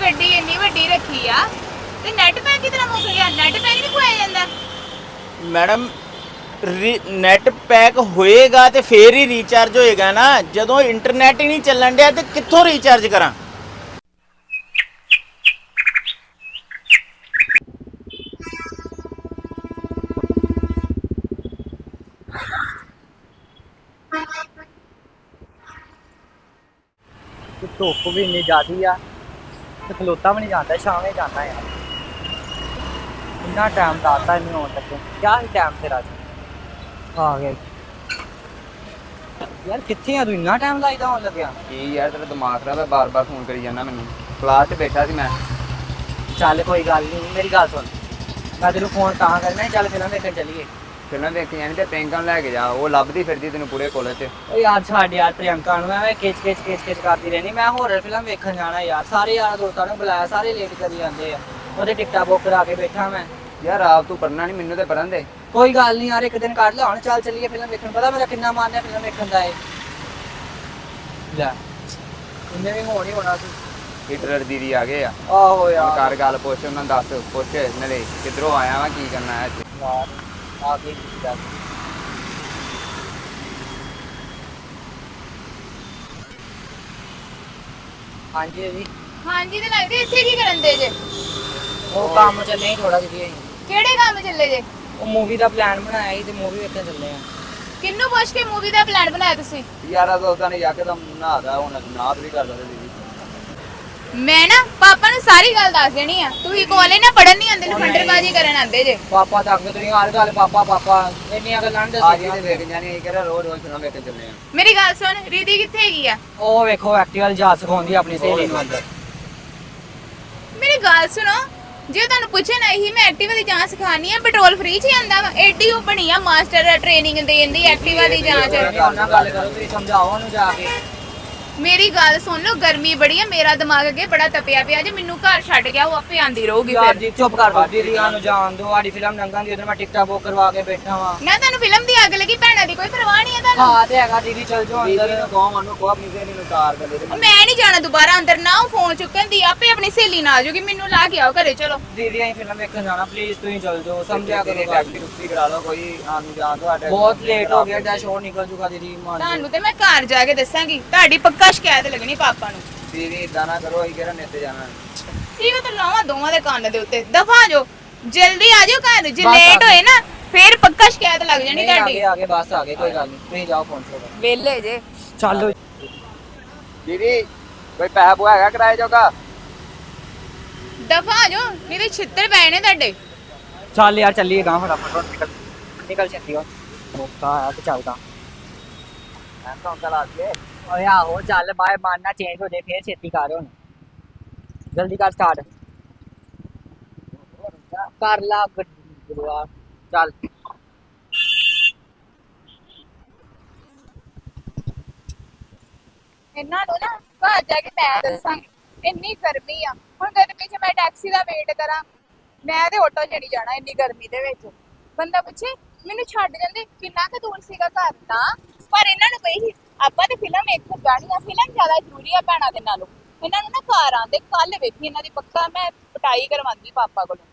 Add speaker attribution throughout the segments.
Speaker 1: ਗੱਡੀ ਇੰਨੀ ਵੱਡੀ ਰੱਖੀ ਆ ਤੇ ਨੈਟ ਪੈਕ ਕਿਤਨਾ ਮੁੱਕ ਗਿਆ? ਨੈਟ ਪੈਕ ਨਹੀਂ ਖੁਆਇਆ ਜਾਂਦਾ?
Speaker 2: ਮੈਡਮ ਨੈਟ ਪੈਕ ਹੋਏਗਾ ਤੇ ਫੇਰ ਹੀ ਰੀਚਾਰਜ ਹੋਏਗਾ ਨਾ। ਜਦੋਂ ਇੰਟਰਨੈਟ ਹੀ ਨਹੀਂ ਚੱਲਣ ਡਿਆ ਤੇ ਕਿੱਥੋਂ ਰੀਚਾਰਜ ਕਰਾਂ?
Speaker 3: ਤੇ ਧੁੱਪ ਵੀ ਇੰਨੀ ਜ਼ਿਆਦੀ ਆ। ਤੇ ਖਲੋਤਾ ਵੀ ਨਹੀਂ ਜਾਂਦਾ ਸ਼ਾਮੇ ਜਾਂਦਾ ਯਾਰ ਇੰਨਾ ਟਾਈਮ ਲਾਤਾ ਨਹੀਂ ਹੋਣ ਤੱਕ ਕਿਆ ਹੀ ਟਾਈਮ ਤੇਰਾ ਆ ਗਏ ਯਾਰ ਕਿੱਥੇ ਆ ਤੂੰ? ਇੰਨਾ ਟਾਈਮ ਲਾਈਦਾ ਹੋਣ ਲੱਗਿਆ।
Speaker 4: ਕੀ ਯਾਰ ਤੇਰਾ ਦਿਮਾਗ ਖਰਾਬ ਹੈ ਬਾਰ-ਬਾਰ ਫੋਨ ਕਰੀ ਜਾਂਦਾ ਮੈਨੂੰ। ਕਲਾਸ 'ਚ ਬੈਠਾ ਸੀ ਮੈਂ।
Speaker 3: ਚੱਲ ਕੋਈ ਗੱਲ ਨਹੀਂ ਮੇਰੀ ਗੱਲ ਸੁਣ। ਮੈਂ ਤੈਨੂੰ ਫੋਨ ਤਾਂ ਕਰਨਾ ਚੱਲ ਫਿਲਮ ਵੇਖਣ ਚੱਲੀਏ।
Speaker 4: ਫਿਲਮ ਵੇਖੀ ਜਾਣੀ ਤੇ ਪ੍ਰਿੰਕਾ ਨੂੰ ਲੈ ਕੇ ਜਾ ਉਹ ਲੱਭਦੀ ਫਿਰਦੀ ਤੈਨੂੰ ਪੂਰੇ ਕਾਲਜ 'ਚ।
Speaker 3: ਓ ਯਾਰ ਛੱਡ ਯਾਰ ਪ੍ਰਿਯੰਕਾ ਨੂੰ ਐਵੇਂ ਕਿਚ ਕਿਚ ਕਿਚ ਕਿਚ ਕਰਦੀ ਰਹਿਣੀ ਮੈਂ ਹੋਰਰ ਫਿਲਮ ਵੇਖਣ ਜਾਣਾ ਯਾਰ ਸਾਰੇ ਯਾਰ ਦੋਸਤਾਂ ਨੂੰ ਬੁਲਾਇਆ ਸਾਰੇ ਲੇਟ ਕਰੀ ਜਾਂਦੇ ਆ। ਉਹਦੇ ਟਿਕਟਾਂ ਬੁੱਕ ਕਰਾ ਕੇ ਬੈਠਾ ਮੈਂ।
Speaker 4: ਯਾਰ ਆਪ ਤੂੰ ਪੜਨਾ ਨਹੀਂ ਮੈਨੂੰ ਤੇ ਪੜਨ ਦੇ।
Speaker 3: ਕੋਈ ਗੱਲ ਨਹੀਂ ਯਾਰ ਇੱਕ ਦਿਨ ਕੱਢ ਲਿਆ ਹੁਣ ਚੱਲ ਚੱਲੀਏ ਫਿਲਮ ਵੇਖਣ ਪਤਾ ਮੇਰਾ ਕਿੰਨਾ ਮਨ ਹੈ ਫਿਲਮ ਵੇਖਣ ਦਾ ਏ ਲੈ ਇੰਨੇ ਵੀ ਹੋਣੀ ਹੋਣਾ ਸੀ
Speaker 4: ਹਿਟਲਰ ਦੀਦੀ ਆ ਗਏ ਆ।
Speaker 3: ਆਹੋ ਯਾਰ।
Speaker 4: ਕਰ ਗੱਲ ਪੁੱਛ ਉਹਨਾਂ ਨੂੰ ਦੱਸ ਪੁੱਛ ਨਾਲੇ ਕਿੱਧਰੋਂ ਆਇਆ ਵਾ ਕੀ ਕਰਨਾ ਹੈ ਇੱਥੇ।
Speaker 3: ਯਾਰ। ਆ ਗਈ ਜੀ ਗੱਲ ਹਾਂਜੀ ਜੀ।
Speaker 1: ਹਾਂਜੀ ਤੇ ਲੱਗਦੇ ਇੱਥੇ ਕੀ ਕਰਨ ਦੇ ਜੇ?
Speaker 3: ਉਹ ਕੰਮ ਚੱਲੇ ਹੀ ਥੋੜਾ ਜਿਹਾ
Speaker 1: ਕਿਹੜੇ ਕੰਮ ਚੱਲੇ ਜੇ?
Speaker 3: ਉਹ ਮੂਵੀ ਦਾ ਪਲਾਨ ਬਣਾਇਆ ਸੀ ਤੇ ਮੂਵੀ ਵੇਖਣ ਚੱਲੇ ਆ।
Speaker 1: ਕਿੰਨੂੰ ਪੁੱਛ ਕੇ ਮੂਵੀ ਦਾ ਪਲਾਨ ਬਣਾਇਆ ਤੁਸੀਂ?
Speaker 4: ਯਾਰਾ ਦੋਸਤਾਂ ਨੇ ਤਾਂ ਨਹਾਦਾ ਹੁਣ ਨਾਦ ਵੀ ਕਰਦਾ ਦੀਦੀ।
Speaker 1: ਮੈਂ ਨਾ ਪਾਪਾ ਨੂੰ ਸਾਰੀ ਗੱਲ ਦੱਸ ਦੇਣੀ ਆ। ਤੁਸੀਂ ਕੋਲੇ ਨਾ ਪੜਨ ਨਹੀਂ। ਆਂਦੇ ਲਫੰਡਰਬਾਜ਼ੀ ਕਰਨ ਆਂਦੇ ਜੇ।
Speaker 3: ਪਾਪਾ ਤੱਕ ਤੁਸੀਂ ਹਰ ਗੱਲ ਪਾਪਾ ਪਾਪਾ। ਇੰਨੀਆਂ ਗੱਲਾਂ ਨਹੀਂ
Speaker 4: ਆ ਜੀ
Speaker 3: ਦੱਸੀਆਂ
Speaker 4: ਤੇ ਵੇਖ ਜਾਣੀ ਅਸੀਂ ਕਿਹੜਾ ਰੋਜ਼ ਰੋਜ਼ ਫਿਲਮ ਵੇਖਣ ਚੱਲੇ ਆ।
Speaker 1: ਮੇਰੀ ਗੱਲ ਸੁਣ ਰੀਦੀ ਕਿੱਥੇ ਹੈਗੀ ਆ?
Speaker 3: ਉਹ ਵੇਖੋ ਐਕਟਿਵਲ ਜਾ ਸਿਖਾਉਂਦੀ ਆਪਣੀ ਸਹੇਲੀ ਨੂੰ ਅੰਦਰ।
Speaker 1: ਮੇਰੀ ਗੱਲ ਸੁਣੋ ਜੇ ਤੁਹਾਨੂੰ ਪੁੱਛੇ ਨਾ ਹੀ ਮੈਂ ਐਕਟਿਵਾ ਦੀ ਜਾਂਚ ਸਿਖਾਣੀ ਆ ਪੈਟਰੋਲ ਫ੍ਰੀ ਚ ਆਂਦਾ ਵਾ। ਐਡੀ ਉਹ ਬਣੀ ਆ ਮਾਸਟਰ ਟ੍ਰੇਨਿੰਗ ਦੇਣ ਦੀ ਐਕਟਿਵਾ ਦੀ ਜਾਂਚ
Speaker 3: ਉਹਨਾਂ ਗੱਲ ਕਰੋ ਤੁਸੀਂ ਸਮਝਾਓ ਉਹਨੂੰ ਜਾ ਕੇ।
Speaker 1: ਮੇਰੀ ਗੱਲ ਸੁਣ ਲਓ ਗਰਮੀ ਬੜੀ ਆ ਮੇਰਾ ਦਿਮਾਗ ਅੱਗੇ ਬੜਾ ਤਪਿਆ ਪਿਆ ਜੇ ਮੈਨੂੰ ਘਰ ਛੱਡ ਗਿਆ ਉਹ ਆਪੇ ਆਂਦੀ ਰਹੂਗੀ
Speaker 3: ਯਾਰ
Speaker 1: ਫਿਰ।
Speaker 3: ਜੀ ਚੁੱਪ ਕਰ ਦੋ। ਦੀਦੀ ਨੂੰ ਜਾਣ ਦਿਓ ਸਾਡੀ ਫਿਲਮ ਨੰਗਾਂ ਦੀ ਉਧਰ ਮੈਂ ਟਿਕਟਾਂ ਬੁੱਕ ਕਰਵਾ ਕੇ ਬੈਠਾ ਵਾਂ।
Speaker 1: ਨਾ ਤੁਹਾਨੂੰ ਫਿਲਮ ਦੀ ਅੱਗ ਲੱਗੀ ਭੈਣਾਂ ਦੀ ਕੋਈ ਪਰਵਾਹ ਨਹੀਂ ਆ ਤੁਹਾਨੂੰ?
Speaker 3: ਹਾਂ ਤੇ ਹੈਗਾ ਦੀਦੀ ਚਲ ਜਾਓ
Speaker 4: ਦੀਦੀ
Speaker 3: ਅੰਦਰ
Speaker 4: ਨੂੰ ਕਹੋ ਮੈਨੂੰ ਕਹੋ ਆਪਣੀ ਸਹੇਲੀ ਨੂੰ ਕਰ ਦੇ
Speaker 1: ਉਹ ਮੈਂ ਨਹੀਂ ਜਾਣਾ ਦੁਬਾਰਾ ਅੰਦਰ ਨਾ ਉਹ ਫੋਨ ਚੁੱਕਣ ਦੀ ਆਪੇ ਆਪਣੀ ਸਹੇਲੀ ਨਾਲ ਆ ਜਾਊਗੀ ਮੈਨੂੰ ਲਾ ਕੇ ਆਓ ਘਰੇ ਚਲੋ।
Speaker 3: ਦੀਦੀ ਅਸੀਂ ਫਿਲਮ ਵੇਖਣ ਜਾਣਾ ਪਲੀਜ਼ ਤੁਸੀਂ ਚਲ ਜਾਓ ਸਮਝਿਆ ਕਰੋ ਗੱਲ।
Speaker 4: ਟੈਕਸੀ ਟੁਕਸੀ ਕਰਾ ਲਓ ਕੋਈ ਆਨੂੰ ਜਾਣ ਸਾਡੇ
Speaker 3: ਬਹੁਤ ਲੇਟ ਹੋ ਗਿਆ ਡੈਸ਼ ਹੋਰ ਨਿਕਲ ਜੂਗਾ ਦੀਦੀ ਮੰਨ।
Speaker 1: ਤੁਹਾਨੂੰ ਤੇ ਮੈਂ ਘਰ ਜਾ ਕੇ ਦੱਸਾਂਗੀ ਤੁਹਾਡੀ ਪੱਕਾ ਸ਼ਿਕਾਇਤ ਲੱਗਣੀ ਪਾਪਾ ਨੂੰ।
Speaker 4: ਦੀਦੀ ਇਦਾਂ ਨਾ ਕਰੋ ਅਸੀਂ ਕਿਹੜਾ ਨਿੱਤ ਜਾਣਾ
Speaker 1: ਠੀਕ ਹੈ ਤਾਂ ਲਾਵਾਂ ਦੋਵਾਂ ਦੇ ਕੰਨ ਦੇ ਉੱਤੇ। ਦਫਾ ਜੋ ਜਲਦੀ ਆ ਜਾਓ ਘਰ। ਜੇ
Speaker 3: ਬਸ ਆ
Speaker 1: ਲੇਟ
Speaker 3: ਗਏ।
Speaker 1: ਹੋਏ ਨਾ ਫੇਰ ਪੱਕਾ ਸ਼ਿਕਾਇਤ ਲੱਗ ਜਾਣੀ
Speaker 3: ਨਹੀਂ, ਆ
Speaker 1: ਤੁਹਾਡੀ।
Speaker 3: ਗਏ ਆ ਗਏ ਬਸ ਆ ਗਏ ਕੋਈ ਗੱਲ ਨਹੀਂ। ਤੁਸੀਂ ਜਾਓ ਫੋਨ ਕਰੋ
Speaker 1: ਵੇਲੇ ਜੇ।
Speaker 3: ਚੱਲੋ
Speaker 4: ਦੀਦੀ ਕੋਈ ਪੈਸਾ ਪੂਆ ਹੈਗਾ ਕਿਰਾਏ ਜੋਗਾ
Speaker 1: ਦਫਾ ਜੋ ਨਹੀਂ ਤੇ ਛਿੱਤਰ ਪੈ ਨੇ ਤੁਹਾਡੇ।
Speaker 3: ਚੱਲ ਯਾਰ ਚੱਲੀਏ ਗਾਂ ਫਟਾਫਟ। ਹੁਣ ਨਿਕਲ ਨਿਕਲ ਛੇਤੀ ਹੋ ਮੋਕਾ ਆਇਆ ਤੇ ਚੱਲਦਾ। ਮੈਂ ਤਾਂ ਚਲਾ ਕੇ ਓਏ ਆਹੋ, ਚੱਲ ਬਾਏ ਮਾਨਣਾ ਚੇਂਜ ਹੋ ਜੇ, ਫੇਰ ਛੇਤੀ ਕਰ ਹੁਣ ਜਲਦੀ ਕਰ ਸਟਾਰਟ ਕਰ ਲਾ ਗੁਰੂਆ ਚੱਲ।
Speaker 1: ਇਹਨਾਂ ਨੂੰ ਨਾ ਘਰ ਜਾ ਕੇ ਮੈਂ ਦੱਸਾਂਗੀ, ਇੰਨੀ ਗਰਮੀ ਆ। ਹੁਣ ਗਰਮੀ 'ਚ ਮੈਂ ਟੈਕਸੀ ਦਾ ਵੇਟ ਕਰਾਂ, ਮੈਂ ਤੇ ਆਟੋ ਚੜੀ ਜਾਣਾ ਇੰਨੀ ਗਰਮੀ ਦੇ ਵਿੱਚ। ਬੰਦਾ ਪੁੱਛੇ, ਮੈਨੂੰ ਛੱਡ ਜਾਂਦੇ, ਕਿੰਨਾ ਕੁ ਦੂਰ ਸੀਗਾ ਘਰ? ਤਾਂ। ਪਰ ਇਹਨਾਂ ਨੂੰ ਪਈ ਸੀ ਆਪਾਂ ਤੇ ਫਿਲਮ ਵੇਖਣ ਜਾਣੀ ਆ ਫਿਲਮ ਜ਼ਿਆਦਾ ਜ਼ਰੂਰੀ ਆ ਭੈਣਾਂ ਦੇ ਨਾਲੋਂ। ਇਹਨਾਂ ਨੂੰ ਨਾ ਘਰ ਆਉਂਦੇ ਕੱਲ ਵੇਖੀ ਇਹਨਾਂ ਦੀ ਪੱਕਾ, ਮੈਂ ਪਟਾਈ ਕਰਵਾਉਂਦੀ ਪਾਪਾ ਕੋਲੋਂ।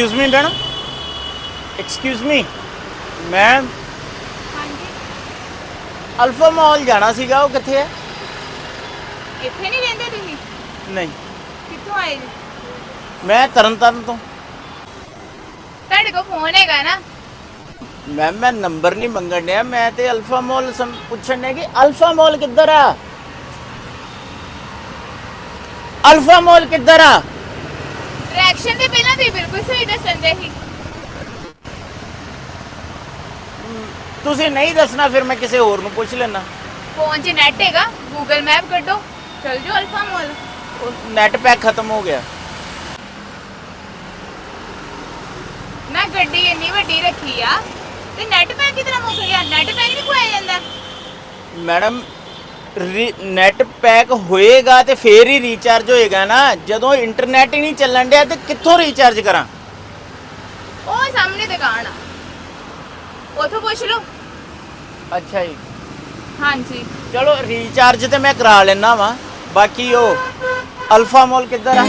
Speaker 2: Excuse me madam excuse me ma'am
Speaker 1: ਹਾਂਜੀ.
Speaker 2: ਅਲਫਾ ਮਾਲ ਜਾਣਾ ਸੀਗਾ ਉਹ ਕਿੱਥੇ ਹੈ?
Speaker 1: ਇੱਥੇ ਨਹੀਂ ਰਹਿੰਦੇ ਤੁਸੀਂ?
Speaker 2: ਨਹੀਂ।
Speaker 1: ਕਿੱਥੋਂ ਆਏ ਜੀ?
Speaker 2: ਮੈਂ ਤਰਨਤਾਰਨ ਤੋਂ।
Speaker 1: ਤੁਹਾਡੇ ਕੋਲ ਫੋਨ ਹੈਗਾ ਨਾ।
Speaker 2: ਮੈਮ ਮੈਂ ਨੰਬਰ ਨਹੀਂ ਮੰਗਣ ਡਿਆ। ਮੈਂ ਤੇ ਅਲਫਾ ਮਾਲ ਸਮ ਪੁੱਛਣ ਡਿਆ ਕਿ ਅਲਫਾ ਮਾਲ ਕਿੱਧਰ ਆ? ਅਲਫਾ ਮਾਲ ਕਿੱਧਰ ਆ?
Speaker 1: ਰਿਐਕਸ਼ਨ ਦੇ ਪਹਿਲਾਂ ਤੁਸੀਂ ਬਿਲਕੁਲ ਸਹੀ ਦੱਸਣ ਦੇ ਸੀ।
Speaker 2: ਤੁਸੀਂ ਨਹੀਂ ਦੱਸਣਾ ਫਿਰ ਮੈਂ ਕਿਸੇ ਹੋਰ ਨੂੰ ਪੁੱਛ ਲੈਣਾ
Speaker 1: ਫੋਨ 'ਚ ਨੈਟ ਹੈਗਾ ਗੂਗਲ ਮੈਪ ਕੱਢੋ ਚਲ ਜਾਓ ਅਲਫਾ ਮਾਲ।
Speaker 2: ਉਹ ਨੈਟ ਪੈਕ ਖਤਮ ਹੋ ਗਿਆ।
Speaker 1: ਮੈਂ ਗੱਡੀ ਇੰਨੀ ਵੱਡੀ ਰੱਖੀ ਆ ਤੇ ਨੈਟ ਪੈਕ ਕਿਤਨਾ ਮੁੱਕ ਗਿਆ? ਨੈਟ ਪੈਕ ਨਹੀਂ ਖੁਆਇਆ ਜਾਂਦਾ।
Speaker 2: ਮੈਡਮ ਨੈਟ ਪੈਕ ਹੋਏਗਾ ਤੇ ਫੇਰ ਹੀ ਰੀਚਾਰਜ ਹੋਏਗਾ ਨਾ। ਜਦੋਂ ਇੰਟਰਨੈਟ ਹੀ ਨਹੀਂ ਚੱਲਣ ਡਿਆ ਤੇ ਕਿੱਥੋਂ ਰੀਚਾਰਜ ਕਰਾਂ?
Speaker 1: ਉਹ ਸਾਹਮਣੇ ਦੁਕਾਨ ਆ। ਉਥੋਂ ਪੁੱਛ ਲਓ।
Speaker 2: ਅੱਛਾ ਜੀ।
Speaker 1: ਹਾਂਜੀ।
Speaker 2: ਚਲੋ ਰੀਚਾਰਜ ਤੇ ਮੈਂ ਕਰਾ ਲੈਣਾ ਵਾ। ਬਾਕੀ ਉਹ ਅਲਫਾ ਮਾਲ ਕਿੱਧਰ ਆ?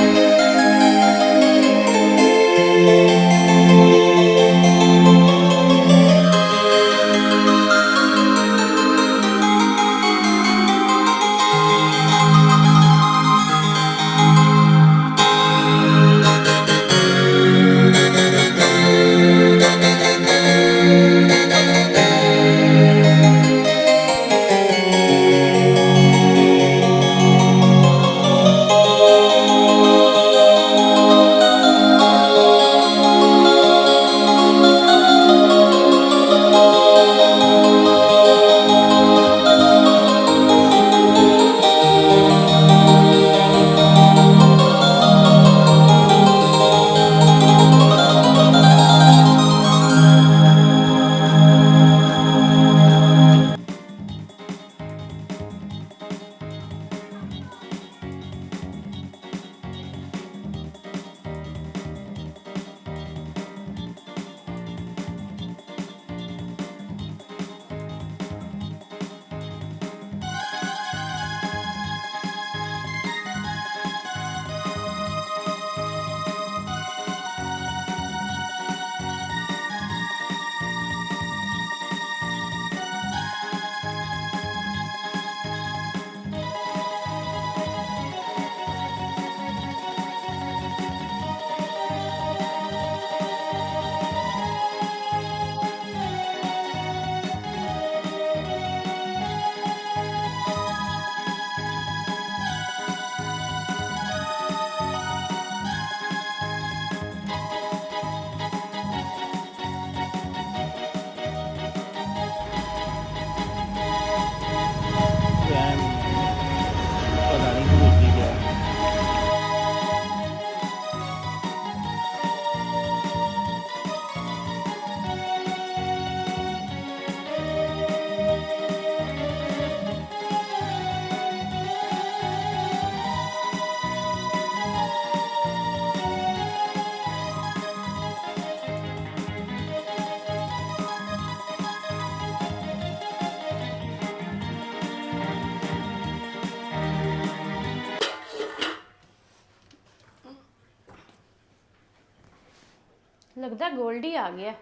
Speaker 5: ਲੱਗਦਾ ਗੋਲਡੀ ਆ ਗਿਆ।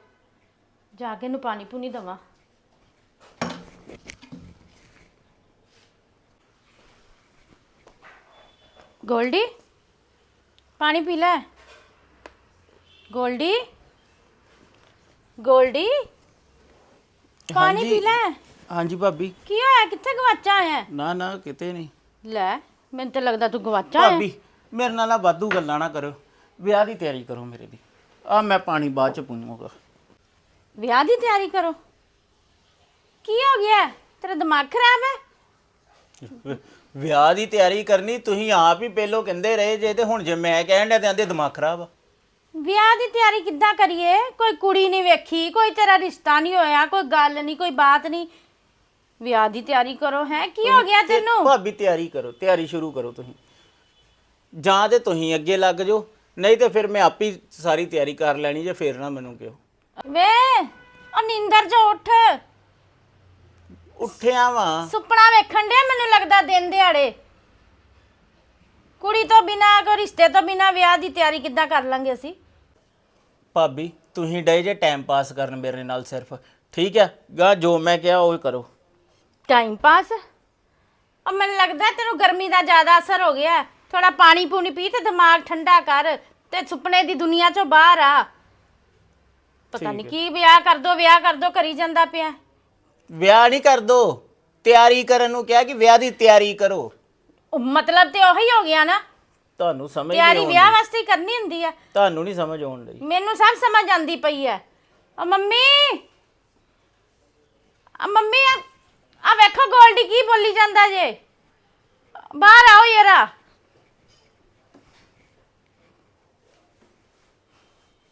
Speaker 5: ਜਾ ਕੇ ਇਹਨੂੰ ਪਾਣੀ ਪੂਣੀ ਦਵਾਂ। ਗੋਲਡੀ ਪਾਣੀ ਪੀ ਲੈ। ਗੋਲਡੀ ਗੋਲਡੀ ਪਾਣੀ
Speaker 2: ਹਾਂਜੀ।
Speaker 5: ਪੀ ਲੈ।
Speaker 2: ਹਾਂਜੀ ਭਾਬੀ।
Speaker 5: ਕੀ ਹੋਇਆ? ਕਿੱਥੇ ਗਵਾਚਾ ਆਇਆ?
Speaker 2: ਨਾ ਨਾ ਕਿਤੇ ਨਹੀਂ।
Speaker 5: ਲੈ ਮੈਨੂੰ ਤਾਂ ਲੱਗਦਾ ਤੂੰ ਗਵਾਚਾ ਆਇਆ।
Speaker 2: ਭਾਬੀ ਮੇਰੇ ਨਾਲ ਨਾ ਵਾਧੂ ਗੱਲਾਂ ਨਾ ਕਰੋ ਵਿਆਹ ਦੀ ਤਿਆਰੀ ਕਰੋ ਮੇਰੇ ਦੀ। ਆ ਮੈਂ ਪਾਣੀ ਬਾਅਦ ਚ ਪੀਵਾਂਗਾ
Speaker 5: ਵਿਆਹ ਦੀ ਤਿਆਰੀ ਕਰੋ। ਕੀ ਹੋ ਗਿਆ? ਤੇਰਾ ਦਿਮਾਗ ਖਰਾਬ ਹੈ?
Speaker 2: ਵਿਆਹ ਦੀ ਤਿਆਰੀ ਕਰਨੀ ਤੁਸੀਂ ਆਪ ਹੀ ਪਹਿਲੋਂ ਕਹਿੰਦੇ ਰਹੇ ਜੇ ਤੇ ਹੁਣ ਜੇ ਮੈਂ ਕਹਿਣ ਡਿਆ ਤੇ ਆਂਦੇ ਦਿਮਾਗ ਖਰਾਬ ਆ।
Speaker 5: ਵਿਆਹ ਦੀ ਤਿਆਰੀ ਕਿੱਦਾਂ ਕਰੀਏ? ਕੋਈ ਕੁੜੀ ਨਹੀਂ ਵੇਖੀ ਕੋਈ ਤੇਰਾ ਰਿਸ਼ਤਾ ਨਹੀਂ ਹੋਇਆ ਕੋਈ ਗੱਲ ਨਹੀਂ ਕੋਈ ਬਾਤ ਨਹੀਂ। ਵਿਆਹ ਦੀ ਤਿਆਰੀ ਕਰੋ ਹੈ? ਕੀ ਹੋ ਗਿਆ
Speaker 2: ਤੇ
Speaker 5: ਤੈਨੂੰ?
Speaker 2: ਭਾਬੀ ਤਿਆਰੀ ਕਰੋ ਤਿਆਰੀ ਸ਼ੁਰੂ ਕਰੋ ਤੁਸੀਂ। ਜਾਂ ਤੇ ਤੁਸੀਂ ਅੱਗੇ ਲੱਗ ਜਾਓ। ਨਹੀਂ ਤੇ ਫਿਰ ਮੈਂ ਆਪ ਹੀ ਸਾਰੀ ਤਿਆਰੀ ਕਰ ਲੈਣੀ ਜੇ ਫੇਰ ਨਾ ਮੈਨੂੰ ਕਿਹੋ।
Speaker 5: ਵੇ ਉਹ ਨਿੰਦਰ ਚ ਉੱਠ।
Speaker 2: ਉੱਠਿਆ ਵਾਂ।
Speaker 5: ਸੁਪਨਾ ਵੇਖਣ ਡਿਆ ਮੈਨੂੰ ਲੱਗਦਾ ਦਿਨ ਦਿਹਾੜੇ। ਕੁੜੀ ਤੋਂ ਬਿਨਾ ਕੋਈ ਰਿਸ਼ਤੇ ਤੋਂ ਬਿਨਾ ਵਿਆਹ ਦੀ ਤਿਆਰੀ ਕਿੱਦਾਂ ਕਰ ਲਾਂਗੇ ਅਸੀਂ?
Speaker 2: ਭਾਬੀ ਤੁਸੀਂ ਡੇ ਜੇ ਟਾਈਮ ਪਾਸ ਕਰਨ ਮੇਰੇ ਨਾਲ ਸਿਰਫ। ਠੀਕ ਹੈ ਗਾ ਜੋ ਮੈਂ ਕਿਹਾ ਉਹ ਕਰੋ।
Speaker 5: ਟਾਈਮ ਪਾਸ ਉਹ ਮੈਨੂੰ ਲੱਗਦਾ ਤੈਨੂੰ ਗਰਮੀ ਦਾ ਜ਼ਿਆਦਾ ਅਸਰ ਹੋ ਗਿਆ। ਥੋੜਾ ਪਾਣੀ ਪੂਣੀ ਪੀ ਤੇ ਦਿਮਾਗ ਠੰਡਾ ਕਰ ਤੇ ਸੁਪਨੇ ਦੀ ਦੁਨੀਆ ਚੋਂ ਬਾਹਰ ਆ। ਪਤਾ ਨਹੀਂ ਕੀ ਵਿਆਹ ਕਰ ਦੋ ਵਿਆਹ ਕਰ ਦੋ ਕਰੀ ਜਾਂਦਾ ਪਿਆ।
Speaker 2: ਵਿਆਹ ਨਹੀਂ ਕਰ ਦੋ ਤਿਆਰੀ ਕਰਨ ਨੂੰ ਕਿਹਾ ਕਿ ਵਿਆਹ ਦੀ ਤਿਆਰੀ ਕਰੋ।
Speaker 5: ਉਹ ਮਤਲਬ ਤੇ ਉਹੀ ਹੋ ਗਿਆ ਨਾ।
Speaker 2: ਤੁਹਾਨੂੰ ਸਮਝ ਨਹੀਂ
Speaker 5: ਤਿਆਰੀ
Speaker 2: ਆਉਂਦੀ
Speaker 5: ਵਿਆਹ ਵਾਸਤੇ ਹੀ ਕਰਨੀ ਹੁੰਦੀ ਆ।
Speaker 2: ਤੁਹਾਨੂੰ ਨਹੀਂ ਸਮਝ ਆਉਣ ਲਈ
Speaker 5: ਮੈਨੂੰ ਸਭ ਸਮਝ ਆਂਦੀ ਪਈ ਐ ਆ ਮੰਮੀ ਆ ਮੰਮੀ ਆ ਆ ਵੇਖੋ ਗੋਲਡੀ ਕੀ ਬੋਲੀ ਜਾਂਦਾ ਜੇ। ਬਾਹਰ ਆਓ ਯਾਰਾ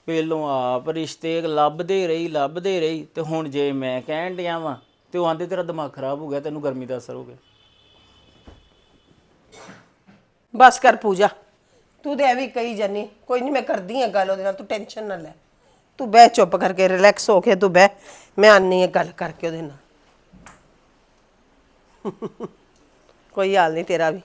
Speaker 2: ਪਹਿਲੋਂ ਆਪ ਰਿਸ਼ਤੇ ਲੱਭਦੇ ਰਹੀ ਲੱਭਦੇ ਰਹੀ ਤੇ ਹੁਣ ਜੇ ਮੈਂ ਕਹਿਣ ਡਿਆ ਵਾਂ ਤੇ ਉਹ ਆਂਦੇ ਤੇਰਾ ਦਿਮਾਗ ਖਰਾਬ ਹੋ ਗਿਆ, ਤੈਨੂੰ ਗਰਮੀ ਦਾ ਅਸਰ ਹੋ ਗਿਆ।
Speaker 6: ਬਸ ਕਰ ਪੂਜਾ। ਤੂੰ ਤੇ ਐਵੇਂ ਕਹੀ ਜਾਨੀ, ਕੋਈ ਨਹੀਂ ਮੈਂ ਕਰਦੀ ਆ ਗੱਲ ਉਹਦੇ ਨਾਲ, ਤੂੰ ਟੈਨਸ਼ਨ ਨਾ ਲੈ। ਤੂੰ ਬਹਿ ਚੁੱਪ ਕਰਕੇ, ਰਿਲੈਕਸ ਹੋ ਕੇ ਤੂੰ ਬਹਿ, ਮੈਂ ਆਨੀ ਆ ਗੱਲ ਕਰਕੇ ਉਹਦੇ ਨਾਲ। ਕੋਈ ਹਾਲ ਨਹੀਂ ਤੇਰਾ ਵੀ।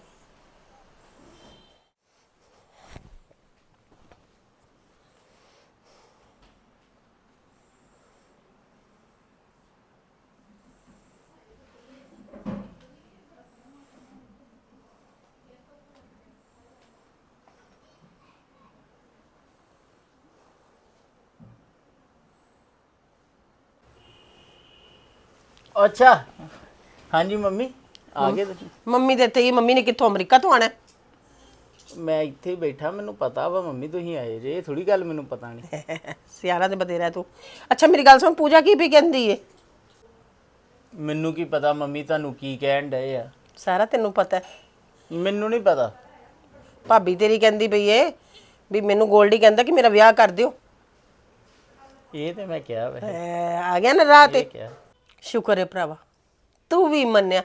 Speaker 2: ਅੱਛਾ। ਹਾਂਜੀ ਮੰਮੀ ਆ ਗਏ ਤੁਸੀਂ?
Speaker 6: ਮੰਮੀ ਦੇ ਤੇ ਮੰਮੀ ਨੇ ਕਿੱਥੋਂ ਅਮਰੀਕਾ ਤੋਂ ਆਣਾ
Speaker 2: ਮੈਂ ਇੱਥੇ ਹੀ ਬੈਠਾ ਮੈਨੂੰ ਪਤਾ ਵਾ ਮੰਮੀ ਤੁਸੀਂ ਆਏ ਜੇ ਇਹ ਥੋੜੀ ਗੱਲ ਮੈਨੂੰ ਪਤਾ ਨਹੀਂ।
Speaker 6: ਸਿਆਣਾ ਤੇ ਬਤੇਰਾ ਤੂੰ। ਅੱਛਾ ਮੇਰੀ ਗੱਲ ਸੁਣ ਪੂਜਾ ਕੀ ਵੀ ਕਹਿੰਦੀ ਏ?
Speaker 2: ਮੈਨੂੰ ਕੀ ਪਤਾ ਮੰਮੀ ਤੁਹਾਨੂੰ ਕੀ ਕਹਿਣ ਡਏ ਆ?
Speaker 6: ਸਾਰਾ ਤੈਨੂੰ ਪਤਾ। ਹੈ
Speaker 2: ਮੈਨੂੰ ਨਹੀਂ ਪਤਾ।
Speaker 6: ਭਾਬੀ ਤੇਰੀ ਕਹਿੰਦੀ ਪਈ ਏ ਵੀ ਮੈਨੂੰ ਗੋਲਡੀ ਕਹਿੰਦਾ ਕਿ ਮੇਰਾ ਵਿਆਹ ਕਰ ਦਿਓ।
Speaker 2: ਇਹ ਤੇ ਮੈਂ ਕਿਹਾ ਵੈ।
Speaker 6: ਐ, ਆ ਗਿਆ ਨਾ ਰਾਹ ਤੇ?
Speaker 2: ਇਹ ਕਿਹਾ।
Speaker 6: ਸ਼ੁਕਰ ਹੈ ਭਰਾਵਾ। ਤੂੰ ਵੀ ਮੰਨਿਆ।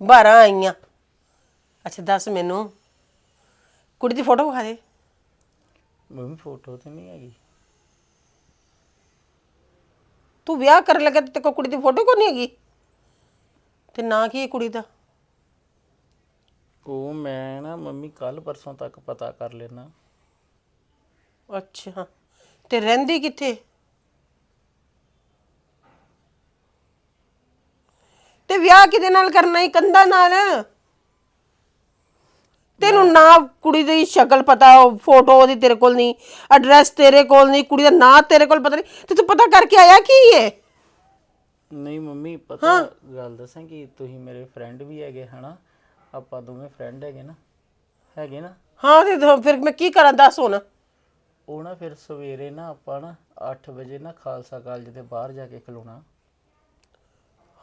Speaker 6: 12 ਆਈਆਂ। ਅੱਛਾ ਦੱਸ ਮੈਨੂੰ। ਕੁੜੀ ਦੀ ਫੋਟੋ ਵਿਖਾ ਦੇ।
Speaker 2: ਮੰਮੀ ਫੋਟੋ ਤੇ ਨਹੀਂ ਹੈਗੀ।
Speaker 6: ਤੂੰ ਵਿਆਹ ਕਰਨ ਲੱਗਾ ਤੇ ਕੋ ਕੁੜੀ ਦੀ ਫੋਟੋ ਕੋ ਨਹੀਂ ਹੈਗੀ? ਤੇ ਨਾਂ ਕੀ ਹੈ ਕੁੜੀ ਦਾ?
Speaker 2: ਉਹ ਮੈਂ ਨਾ ਮੰਮੀ ਕੱਲ ਪਰਸੋਂ ਤੱਕ ਪਤਾ ਕਰ ਲੈਣਾ
Speaker 6: ਅੱਛਾ। ਤੇ ਰਹਿੰਦੀ ਕਿੱਥੇ? ਤੇ ਵਿਆਹ ਕਿਹਦੇ ਨਾਲ ਕਰਨਾ ਹੀ ਕੰਦਾ ਨਾਲ। ਤੈਨੂੰ ਨਾ ਕੁੜੀ ਦੀ ਸ਼ਕਲ ਪਤਾ ਫੋਟੋ ਉਹਦੀ ਤੇਰੇ ਕੋਲ ਨਹੀਂ ਐਡਰੈਸ ਤੇਰੇ ਕੋਲ ਨਹੀਂ ਕੁੜੀ ਦਾ ਨਾਂ ਤੇਰੇ ਕੋਲ ਪਤਾ ਨਹੀਂ ਤੇ ਤੂੰ ਪਤਾ ਕਰਕੇ ਆਇਆ ਕੀ ਹੈ
Speaker 2: ਨਹੀਂ ਮੰਮੀ ਪਤਾ ਗੱਲ ਦੱਸਾਂ ਕਿ ਤੁਸੀਂ ਮੇਰੇ ਫਰੈਂਡ ਵੀ ਹੈਗੇ ਹਨਾ? ਆਪਾਂ ਦੋਵੇਂ ਫਰੈਂਡ ਹੈਗੇ ਨਾ ਹੈਗੇ ਨਾ?
Speaker 6: ਹਾਂ ਤੇ ਦ- ਫਿਰ ਮੈਂ ਕੀ ਕਰਾਂ ਦੱਸ ਹੁਣ।
Speaker 2: ਉਹ ਨਾ ਫਿਰ ਸਵੇਰੇ ਨਾ ਆਪਾਂ ਨਾ 8 ਵਜੇ ਨਾ ਖਾਲਸਾ ਕਾਲਜ ਦੇ ਬਾਹਰ ਜਾ ਕੇ ਖਲੋਣਾ।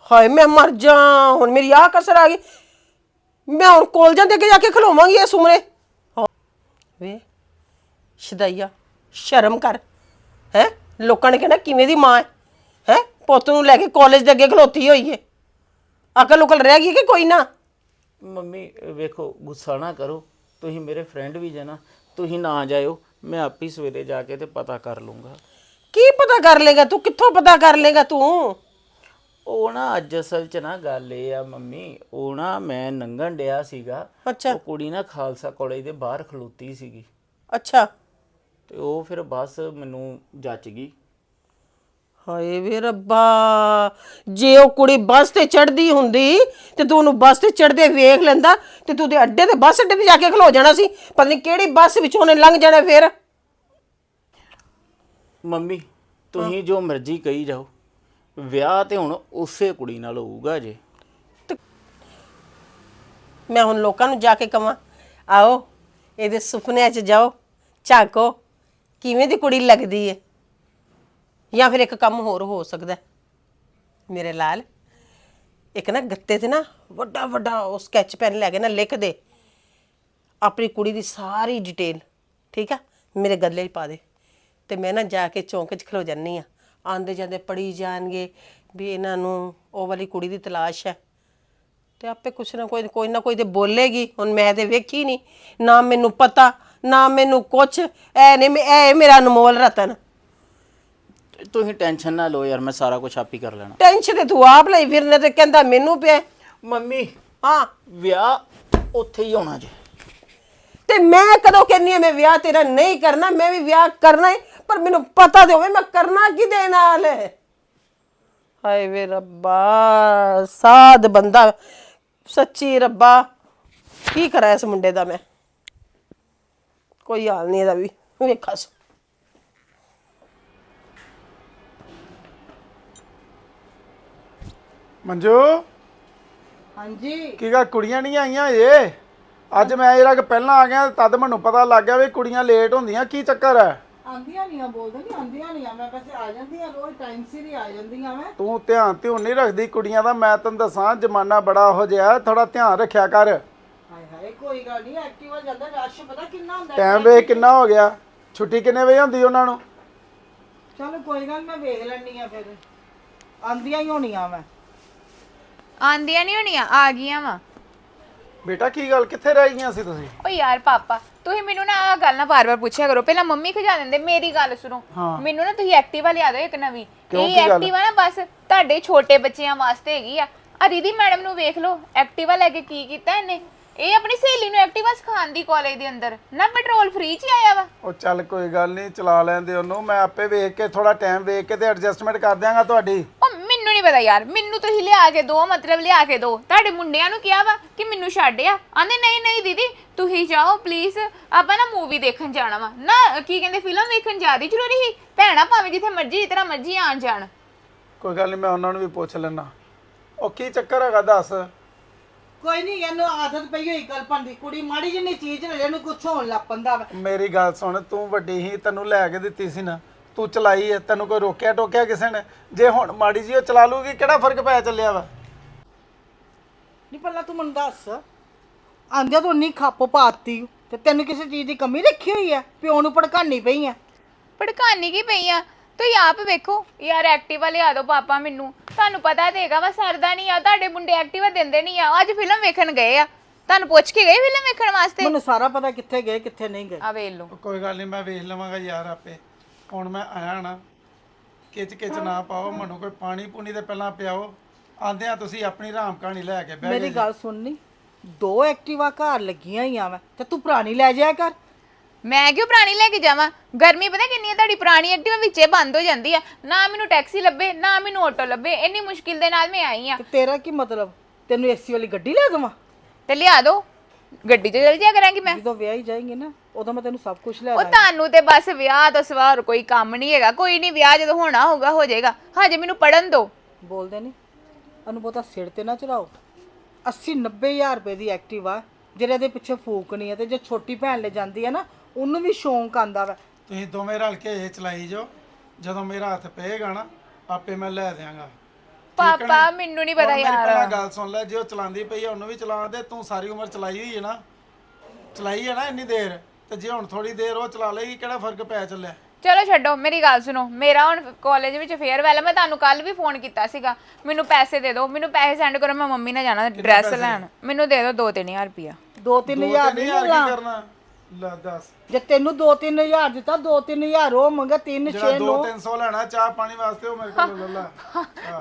Speaker 6: ਹਾਏ ਮੈਂ ਮਰ ਜਾ ਹੁਣ ਮੇਰੀ ਆਹ ਕਸਰ ਆ ਗਈ। ਮੈਂ ਹੁਣ ਕਾਲਜਾਂ ਦੇ ਅੱਗੇ ਜਾ ਕੇ ਖਲੋਵਾਂਗੀ ਇਹ ਸੁਮਰੇ। ਵੇ ਸ਼ਦਾਈਆ ਸ਼ਰਮ ਕਰ। ਹੈ? ਲੋਕਾਂ ਨੇ ਕਹਿਣਾ ਕਿਵੇਂ ਦੀ ਮਾਂ ਹੈ? ਹੈ? ਪੁੱਤ ਨੂੰ ਲੈ ਕੇ ਕਾਲਜ ਦੇ ਅੱਗੇ ਖਲੋਤੀ ਹੋਈ ਹੈ ਅਕਲ ਉਕਲ ਰਹਿ ਗਈ ਕਿ ਕੋਈ ਨਾ?
Speaker 2: ਮੰਮੀ ਵੇਖੋ ਗੁੱਸਾ ਨਾ ਕਰੋ। ਤੁਸੀਂ ਮੇਰੇ ਫਰੈਂਡ ਵੀ ਜੇ ਨਾ ਤੁਸੀਂ ਨਾ ਜਾਇਓ। ਮੈਂ ਆਪੇ ਹੀ ਸਵੇਰੇ ਜਾ ਕੇ ਤੇ ਪਤਾ ਕਰ ਲੂੰਗਾ।
Speaker 6: ਕੀ ਪਤਾ ਕਰ ਲੇਗਾ ਤੂੰ? ਕਿੱਥੋਂ ਪਤਾ ਕਰ ਲੇਗਾ ਤੂੰ?
Speaker 2: ਉਹ ਨਾ ਅੱਜ ਅਸਲ 'ਚ ਨਾ ਗੱਲ ਇਹ ਆ ਮੰਮੀ ਉਹ ਨਾ ਮੈਂ ਨੰਗਣ ਡਿਆ ਸੀਗਾ
Speaker 6: ਅੱਛਾ।
Speaker 2: ਉਹ ਕੁੜੀ ਨਾ ਖਾਲਸਾ ਕਾਲਜ ਦੇ ਬਾਹਰ ਖਲੋਤੀ ਸੀਗੀ।
Speaker 6: ਅੱਛਾ।
Speaker 2: ਤੇ ਉਹ ਫਿਰ ਬਸ ਮੈਨੂੰ ਜੱਚ ਗਈ।
Speaker 6: ਹਾਏ ਵੇ ਰੱਬਾ ਜੇ ਉਹ ਕੁੜੀ ਬੱਸ ਤੇ ਚੜਦੀ ਹੁੰਦੀ ਤੇ ਤੂੰ ਉਹਨੂੰ ਬੱਸ ਤੇ ਚੜਦੇ ਵੇਖ ਲੈਂਦਾ ਤੇ ਤੂੰ ਤੇ ਅੱਡੇ ਤੇ ਬੱਸ ਅੱਡੇ ਤੇ ਜਾ ਕੇ ਖਲੋ ਜਾਣਾ ਸੀ ਪਤਾ ਨਹੀਂ ਕਿਹੜੀ ਬੱਸ ਵਿੱਚ ਉਹਨੇ ਲੰਘ ਜਾਣਾ ਫੇਰ।
Speaker 2: ਮੰਮੀ ਤੁਸੀਂ ਜੋ ਮਰਜ਼ੀ ਕਹੀ ਜਾਓ। ਵਿਆਹ ਤੇ ਹੁਣ ਉਸੇ ਕੁੜੀ ਨਾਲ ਹੋਊਗਾ ਜੇ।
Speaker 6: ਮੈਂ ਹੁਣ ਲੋਕਾਂ ਨੂੰ ਜਾ ਕੇ ਕਵਾਂ, ਆਓ, ਇਹਦੇ ਸੁਪਨਿਆਂ 'ਚ ਜਾਓ, ਝਾਕੋ, ਕਿਵੇਂ ਦੀ ਕੁੜੀ ਲੱਗਦੀ ਏ? ਜਾਂ ਫਿਰ ਇੱਕ ਕੰਮ ਹੋਰ ਹੋ ਸਕਦਾ ਹੈ। ਮੇਰੇ ਲਾਲ, ਇੱਕ ਨਾ ਗੱਤੇ ਤੇ ਨਾ ਵੱਡਾ ਵੱਡਾ ਉਹ ਸਕੈਚ ਪੈਨ ਲੈ ਕੇ ਨਾ ਲਿਖ ਦੇ। ਆਪਣੀ ਕੁੜੀ ਦੀ ਸਾਰੀ ਡਿਟੇਲ ਠੀਕ ਆ? ਮੇਰੇ ਗੱਲੇ 'ਚ ਪਾ ਦੇ। ਤੇ ਮੈਂ ਨਾ ਜਾ ਕੇ ਚੌਂਕ 'ਚ ਖਲੋ ਜਾਨੀ ਆ। ਆਂਦੇ ਜਾਂਦੇ ਪੜੀ ਜਾਣਗੇ ਵੀ ਇਹਨਾਂ ਨੂੰ ਉਹ ਵਾਲੀ ਕੁੜੀ ਦੀ ਤਲਾਸ਼ ਹੈ। ਤੇ ਆਪੇ ਕੁਛ ਨਾ ਕੋਈ ਕੋਈ ਨਾ ਕੋਈ ਤੇ ਬੋਲੇਗੀ। ਹੁਣ ਮੈਂ ਤੇ ਵੇਖੀ ਨਹੀਂ ਨਾ ਮੈਨੂੰ ਪਤਾ ਨਾ ਮੈਨੂੰ ਕੁਛ। ਐ ਨੇ ਐ ਮੇਰਾ ਅਨਮੋਲ ਰਤਨ।
Speaker 2: ਤੁਸੀਂ ਟੈਨਸ਼ਨ ਨਾ ਲਓ ਯਾਰ ਮੈਂ ਸਾਰਾ ਕੁਝ ਆਪ ਹੀ ਕਰ ਲੈਣਾ।
Speaker 6: ਟੈਨਸ਼ਨ ਤੇ ਤੂੰ ਆਪ ਲਈ ਫਿਰਨੇ ਤੇ ਕਹਿੰਦਾ ਮੈਨੂੰ ਪਿਆ।
Speaker 2: ਮੰਮੀ
Speaker 6: ਹਾਂ।
Speaker 2: ਵਿਆਹ ਉੱਥੇ ਹੀ ਹੋਣਾ ਜੇ।
Speaker 6: ਤੇ ਮੈਂ ਕਦੋਂ ਕਹਿੰਨੀ ਆ ਮੈਂ ਵਿਆਹ ਤੇਰਾ ਨਹੀਂ ਕਰਨਾ ਮੈਂ ਵੀ ਵਿਆਹ ਕਰਨਾ ਹੈ ਪਰ ਮੈਨੂੰ ਪਤਾ ਤੇ ਹੋਵੇ ਮੈਂ ਕਰਨਾ ਕੀ ਦੇ ਨਾਲ। ਹਾਏ ਵੇ ਰੱਬਾ ਸਾਧ ਬੰਦਾ ਸੱਚੀ ਰੱਬਾ ਕੀ ਕਰਾਂ ਇਸ ਮੁੰਡੇ ਦਾ ਮੈਂ? ਕੋਈ ਹਾਲ ਨਹੀਂ ਇਹਦਾ ਵੀ ਵੇਖਾ ਸੋ
Speaker 7: ਮੰਜੂ?
Speaker 8: ਹਾਂਜੀ।
Speaker 7: ਕੀ ਗਾ ਕੁੜੀਆਂ ਨਹੀਂ ਆਈਆਂ ਏ ਅੱਜ ਮੈਂ ਜਿਹੜਾ ਕਿ ਪਹਿਲਾਂ ਆ ਗਿਆ ਤਦ ਮੈਨੂੰ ਪਤਾ ਲੱਗ ਗਿਆ ਵੀ ਕੁੜੀਆਂ ਲੇਟ ਹੁੰਦੀਆਂ ਕੀ ਚੱਕਰ ਹੈ?
Speaker 8: ਆਂਦੀਆਂ ਨਹੀਂ ਆ ਬੋਲਦੇ ਨਹੀਂ ਆਂਦੀਆਂ ਨਹੀਂ ਆ। ਮੈਂ ਵੈਸੇ ਆ ਜਾਂਦੀਆਂ ਰੋਜ਼ ਟਾਈਮ ਸਿਰ ਹੀ ਆ ਜਾਂਦੀਆਂ ਮੈਂ।
Speaker 7: ਤੂੰ ਧਿਆਨ ਧਿਉਨ ਨਹੀਂ ਰੱਖਦੀ ਕੁੜੀਆਂ ਦਾ ਮੈਂ ਤੈਨੂੰ ਦੱਸਾਂ ਜਮਾਨਾ ਬੜਾ ਹੋ ਜਿਹਾ ਥੋੜਾ ਧਿਆਨ ਰੱਖਿਆ ਕਰ।
Speaker 8: ਹਾਏ ਹਾਏ ਕੋਈ ਗੱਲ ਨਹੀਂ ਐਕਟਿਵਾ ਜਾਂਦਾ ਰਸ਼ ਪਤਾ ਕਿੰਨਾ ਹੁੰਦਾ
Speaker 7: ਟਾਈਮ ਵੇ ਕਿੰਨਾ ਹੋ ਗਿਆ। ਛੁੱਟੀ ਕਿੰਨੇ ਵਜੇ ਹੁੰਦੀ ਉਹਨਾਂ ਨੂੰ?
Speaker 8: ਚਲ ਕੋਈ ਗੱਲ ਨੀ, ਮੈਂ ਵੇਖ ਲੈਣੀ ਆ ਫਿਰ। ਆਂਦੀਆਂ ਹੀ ਹੋਣੀਆਂ ਮੈਂ।
Speaker 1: ਆਂਦੀਆਂ ਨਹੀਂ ਹੋਣੀਆਂ ਆ ਗਈਆਂ ਵਾ।
Speaker 7: ਬੇਟਾ ਕੀ ਗੱਲ ਕਿੱਥੇ ਰਹਿ ਗਈਆਂ ਸੀ ਤੁਸੀਂ?
Speaker 1: ਓ ਯਾਰ ਪਾਪਾ। ਤੁਸੀਂ ਮੈਨੂੰ ਨਾ ਆ ਗੱਲ ਨਾ ਬਾਰ-ਬਾਰ ਪੁੱਛਿਆ ਕਰੋ। ਪਹਿਲਾਂ ਮੰਮੀ ਖਜਾ ਦਿੰਦੇ ਮੇਰੀ ਗੱਲ ਸੁਣੋ। ਮੈਨੂੰ ਨਾ ਤੁਸੀਂ ਐਕਟਿਵਾ ਲਿਆ ਦਿਓ ਇੱਕ ਨਵੀਂ।
Speaker 7: ਕਿਉਂ,
Speaker 1: ਇਹ
Speaker 7: ਕੀ ਗੱਲ?
Speaker 1: ਐਕਟਿਵਾ ਨਾ ਬਸ ਤੁਹਾਡੇ ਛੋਟੇ ਬੱਚਿਆਂ ਵਾਸਤੇ ਹੈਗੀ ਆ। ਆ ਦੀਦੀ ਮੈਡਮ ਨੂੰ ਵੇਖ ਲਓ ਐਕਟਿਵਾ ਲੈ ਕੇ ਕੀ ਕੀਤਾ ਇਹਨੇ। ਇਹ ਆਪਣੀ ਸਹੇਲੀ ਨੂੰ ਐਕਟਿਵਾ ਸਿਖਾਉਣ ਦੀ ਕਾਲਜ ਦੇ ਅੰਦਰ। ਨਾ ਪੈਟਰੋਲ ਫ੍ਰੀ ਚ ਹੀ ਆਇਆ ਵਾ।
Speaker 7: ਉਹ ਚੱਲ ਕੋਈ ਗੱਲ ਨਹੀਂ ਚਲਾ ਲੈਂਦੇ ਉਹਨੂੰ। ਮੈਂ ਆਪੇ ਵੇਖ ਕੇ ਥੋੜਾ ਟਾਈਮ ਵੇਖ ਕੇ ਤੇ ਐਡਜਸਟਮੈਂਟ ਕਰ ਦਿਆਂਗਾ ਤੁਹਾਡੀ।
Speaker 1: ਉਹ ਮੈਨੂੰ ਨਹੀਂ ਪਤਾ ਯਾਰ ਮੈਨੂੰ ਤੁਸੀਂ ਲਿਆ ਕੇ ਦੋ ਮਤਲਬ ਲਿਆ ਕੇ ਦੋ। ਤੁਹਾਡੇ ਮੁੰਡਿਆਂ ਨੂੰ ਕਿਹਾ ਵਾ ਕਿ ਮੈਨੂੰ ਛੱਡ ਆ। ਆਂਦੇ ਨਹੀਂ ਨਹੀਂ ਦੀਦੀ ਤੁਸੀਂ ਜਾਓ ਪਲੀਜ਼ ਆਪਾਂ ਨਾ ਮੂਵੀ ਦੇਖਣ ਜਾਣਾ ਵਾ। ਨਾ ਕੀ ਕਹਿੰਦੇ ਫਿਲਮ ਵੇਖਣ ਜ਼ਿਆਦਾ ਜ਼ਰੂਰੀ ਸੀ। ਭੈਣਾ ਭਾਵੇਂ ਜਿੱਥੇ ਮਰਜ਼ੀ ਜਿਤਨਾ ਮਰਜ਼ੀ ਆਣ ਜਾਣ।
Speaker 7: ਕੋਈ ਗੱਲ ਨਹੀਂ ਮੈਂ ਉਹਨਾਂ ਨੂੰ ਵੀ ਪੁੱਛ ਲੈਣਾ ਉਹ ਕੀ ਚੱਕਰ ਹੈਗਾ ਦੱਸ?
Speaker 8: ਕੋਈ ਨਹੀਂ ਇਹਨੂੰ ਆਦਤ ਪਈ ਹੋਈ ਕਲਪਨ ਦੀ। ਕੁੜੀ ਮਾੜੀ ਜਿੰਨੀ ਚੀਜ਼ ਲੈ ਇਹਨੂੰ ਕੁਛ ਹੋਣ ਲੱਗ ਪੰਦਾ ਵਾ।
Speaker 7: ਮੇਰੀ ਗੱਲ ਸੁਣ ਤੂੰ ਵੱਡੀ ਹੀ ਤੈਨੂੰ ਲੈ ਕੇ ਦਿੱਤੀ ਸੀ ਨਾ। ਤੂੰ ਚਲਾਈ ਹੈ ਤੈਨੂੰ ਕੋਈ ਰੋਕਿਆ ਟੋਕਿਆ ਕਿਸੇ ਨੇ? ਜੇ ਹੁਣ ਮਾੜੀ ਜੀ ਉਹ ਚਲਾ ਲੂਗੀ ਕਿਹੜਾ ਫ਼ਰਕ ਪੈ ਚੱਲਿਆ ਵਾ?
Speaker 8: ਨਹੀਂ ਪਹਿਲਾਂ ਤੂੰ ਮੈਨੂੰ ਦੱਸ। ਆਂਦਿਆਂ ਤੂੰ ਨਹੀਂ ਖੱਪ ਪਾਤੀ ਤੇ ਤੈਨੂੰ ਕਿਸੇ ਚੀਜ਼ ਦੀ ਕਮੀ ਰੱਖੀ ਹੋਈ ਆ ਪਿਓ ਨੂੰ ਭੜਕਾਨੀ ਪਈ ਆ
Speaker 1: ਭੜਕਾਨੀ ਕੀ ਪਈ ਆ? ਤੁਸੀਂ ਆਪ ਵੇਖੋ। ਯਾਰ ਐਕਟਿਵਾ ਲਿਆ ਦਿਓ ਪਾਪਾ ਮੈਨੂੰ। ਤੁਹਾਨੂੰ ਪਤਾ ਦੇਗਾ ਵਾ ਸਰਦਾ ਨਹੀਂ ਆ ਤੁਹਾਡੇ ਮੁੰਡੇ ਐਕਟਿਵਾ ਦਿੰਦੇ ਨਹੀਂ ਆ। ਅੱਜ ਫਿਲਮ ਵੇਖਣ ਗਏ ਆ। ਤੁਹਾਨੂੰ ਪੁੱਛ ਕੇ ਗਏ ਫਿਲਮ ਵੇਖਣ ਵਾਸਤੇ?
Speaker 8: ਮੈਨੂੰ ਸਾਰਾ ਪਤਾ ਕਿੱਥੇ ਗਏ ਕਿੱਥੇ ਨਹੀਂ ਗਏ।
Speaker 1: ਆ ਵੇਖ ਲਓ।
Speaker 7: ਕੋਈ ਗੱਲ ਨਹੀਂ ਮੈਂ ਵੇਖ ਲਵਾਂਗਾ ਯਾਰ ਆਪੇ। ਹੁਣ ਮੈਂ ਆਇਆ ਨਾ ਕਿਚ ਕਿਚ ਨਾ ਪਾਓ ਮੈਨੂੰ ਕੋਈ ਪਾਣੀ ਪੂਣੀ ਦੇ ਪਹਿਲਾਂ ਪਿਆਓ। ਆਂਦਿਆਂ ਤੁਸੀਂ ਆਪਣੀ ਰਾਮ ਕਹਾਣੀ ਲੈ ਕੇ ਬਹਿ
Speaker 8: ਮੇਰੀ
Speaker 7: ਗਏ
Speaker 8: ਗੱਲ ਸੁਣਨੀ ਦੋ ਐਕਟਿਵਾ ਘਰ ਲੱਗੀਆਂ ਹੀ ਆ ਮੈਂ ਤੇ ਤੂੰ ਪੁਰਾਣੀ ਲੈ ਜਾਇਆ ਕਰ।
Speaker 1: ਮੈਂ ਕਿਉਂ ਪੁਰਾਣੀ ਲੈ ਕੇ ਜਾਵਾਂ? ਗਰਮੀ ਪਤਾ ਕਿੰਨੀ ਹੈ ਤੁਹਾਡੀ ਪੁਰਾਣੀ ਐਕਟਿਵਾ ਵਿੱਚੇ ਬੰਦ ਹੋ ਜਾਂਦੀ ਆ। ਨਾ ਮੈਨੂੰ ਟੈਕਸੀ ਲੱਭੇ ਨਾ ਮੈਨੂੰ ਆਟੋ ਲੱਭੇ ਇੰਨੀ ਮੁਸ਼ਕਿਲ ਦੇ ਨਾਲ ਮੈਂ ਆਈ ਆ।
Speaker 8: ਤੇ ਤੇਰਾ ਕੀ ਮਤਲਬ? ਤੈਨੂੰ ਏਸੀ ਵਾਲੀ ਗੱਡੀ ਲੈ ਦੇਵਾਂ?
Speaker 1: ਤੇ ਲਿਆ ਦਿਓ ਗੱਡੀ 'ਚ ਚਲ ਜਿਆ ਕਰਾਂਗੀ ਮੈਂ।
Speaker 8: ਜਦੋਂ ਵਿਆਹ ਹੀ ਜਾਏਂਗੇ ਨਾ ਉਦੋਂ ਮੈਂ ਤੈਨੂੰ ਸਭ ਕੁਝ ਲੈ
Speaker 1: ਉਹ ਤੁਹਾਨੂੰ ਤੇ ਬਸ ਵਿਆਹ ਤੋਂ ਸਿਵਾ ਹੋਰ ਕੋਈ ਕੰਮ ਨਹੀਂ ਹੈਗਾ। ਕੋਈ ਨਹੀਂ ਵਿਆਹ ਜਦੋਂ ਹੋਣਾ ਹੋਊਗਾ ਹੋ ਜਾਏਗਾ। ਹਜੇ ਮੈਨੂੰ ਪੜਨ ਦਿਓ
Speaker 8: ਬੋਲਦੇ ਨਹੀਂ ਉਹਨੂੰ ਬਹੁਤਾ ਸਿਰ ਤੇ ਨਾ ਚੜਾਓ। 80 90000 ਰੁਪਏ ਦੀ ਐਕਟਿਵਾ ਜਿਹੜੇ ਦੇ ਪਿੱਛੇ ਫੂਕਣੀ ਹੈ ਤੇ ਜੇ ਛੋਟੀ ਭੈਣ ਲੈ ਜਾਂਦੀ ਹੈ ਨਾ ਉਹਨੂੰ ਵੀ ਸ਼ੌਂਕ ਆਂਦਾ ਵਾ।
Speaker 7: ਤੁਸੀਂ ਦੋਵੇਂ ਰਲ ਕੇ ਇਹ ਚਲਾਈ ਜਾਓ। ਜਦੋਂ ਮੇਰਾ ਹੱਥ ਪਏਗਾ ਨਾ ਆਪੇ ਮੈਂ ਲੈ ਦਿਆਂਗਾ।
Speaker 1: ਪਾਪਾ ਮੈਨੂੰ ਨਹੀਂ ਪਤਾ ਯਾਰ।
Speaker 7: ਪਹਿਲਾਂ ਗੱਲ ਸੁਣ ਲੈ ਜੇ ਉਹ ਚਲਾਉਂਦੀ ਪਈ ਆ ਉਹਨੂੰ ਵੀ ਚਲਾਉਣ ਦੇ ਤੂੰ ਸਾਰੀ ਉਮਰ ਚਲਾਈ ਹੋਈ ਹੈ ਨਾ। ਚਲਾਈ ਹੈ ਨਾ ਇੰਨੀ ਦੇਰ ਤੇ ਜੇ ਹੁਣ ਥੋੜੀ ਦੇਰ ਉਹ ਚਲਾ ਲਏਗੀ ਕਿਹੜਾ ਫ਼ਰਕ ਪੈ ਚੱਲਿਆ?
Speaker 1: ਚਲੋ ਛੱਡੋ ਮੇਰੀ ਗੱਲ ਸੁਣੋ ਮੇਰਾ ਹੁਣ ਕਾਲਜ ਵਿੱਚ ਫੇਅਰਵੈਲ ਹੈ ਮੈਂ ਤੁਹਾਨੂੰ ਕੱਲ ਵੀ ਫੋਨ ਕੀਤਾ ਸੀਗਾ। ਮੈਨੂੰ ਪੈਸੇ ਦੇ ਦਿਓ ਮੈਨੂੰ ਪੈਸੇ ਸੈਂਡ ਕਰੋ ਮੈਂ ਮੰਮੀ ਨਾਲ ਜਾਣਾ ਡਰੈਸ ਲੈਣ। ਮੈਨੂੰ ਦੇ ਦਿਓ 2-3000 ਰੁਪਿਆ
Speaker 8: 2-3000
Speaker 7: ਨਹੀਂ
Speaker 8: ਨਹੀਂ
Speaker 7: ਯਾਰ
Speaker 8: ਮਿਲਣਾ।
Speaker 7: ਕੀ ਕਰਨਾ? ਲੈ ਦੱਸ।
Speaker 8: ਜੇ ਤੈਨੂੰ 2-3000 ਦਿੱਤਾ 2-3000 ਉਹ ਮੰਗਾ 3
Speaker 7: ਜਿਹੜਾ
Speaker 8: 6
Speaker 7: 2 300 ਲੈਣਾ ਚਾਹ ਪਾਣੀ ਵਾਸਤੇ ਉਹ ਮੇਰੇ ਕੋਲ ਲੈ ਲਾ।